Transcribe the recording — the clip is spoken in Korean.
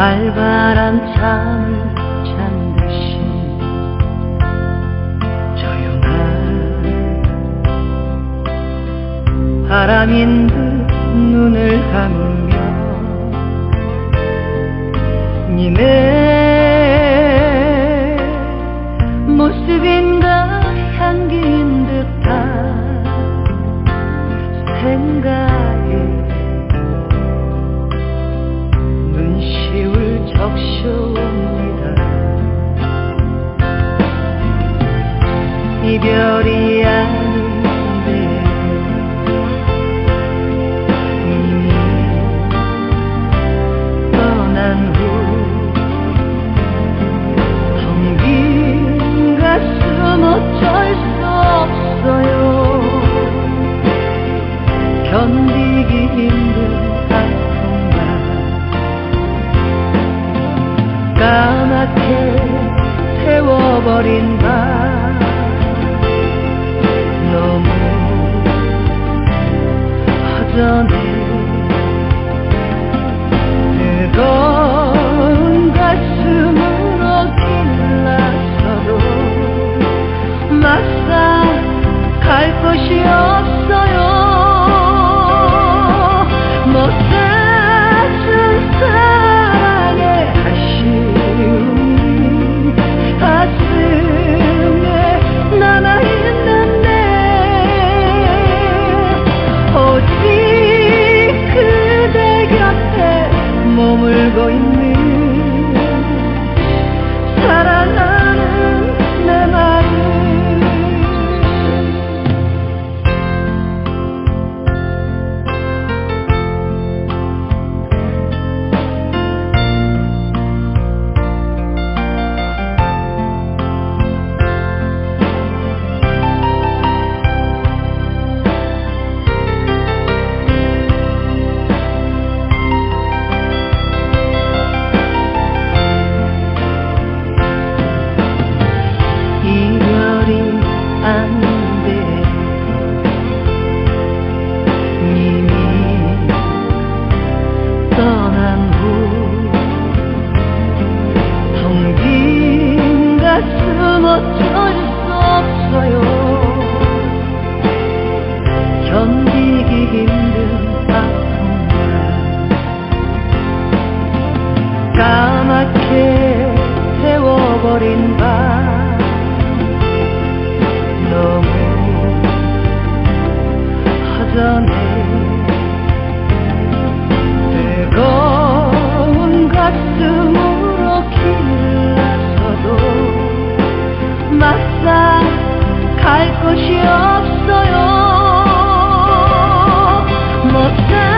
갈바람 잠을 잔 듯이 조용한 바람인 듯 눈을 감으며 님의 모습인가 향기인 듯한 생각 이별이 아닌데. 이미 떠난 후텅빈 가슴 어쩔 수 없어요. 견디기 힘든 아픔만 까맣게 태워버린 밤 don't 어쩔 수 없어요. 견디기 힘든 아픔만 까맣게 태워버린 갈 곳이 없어요. 못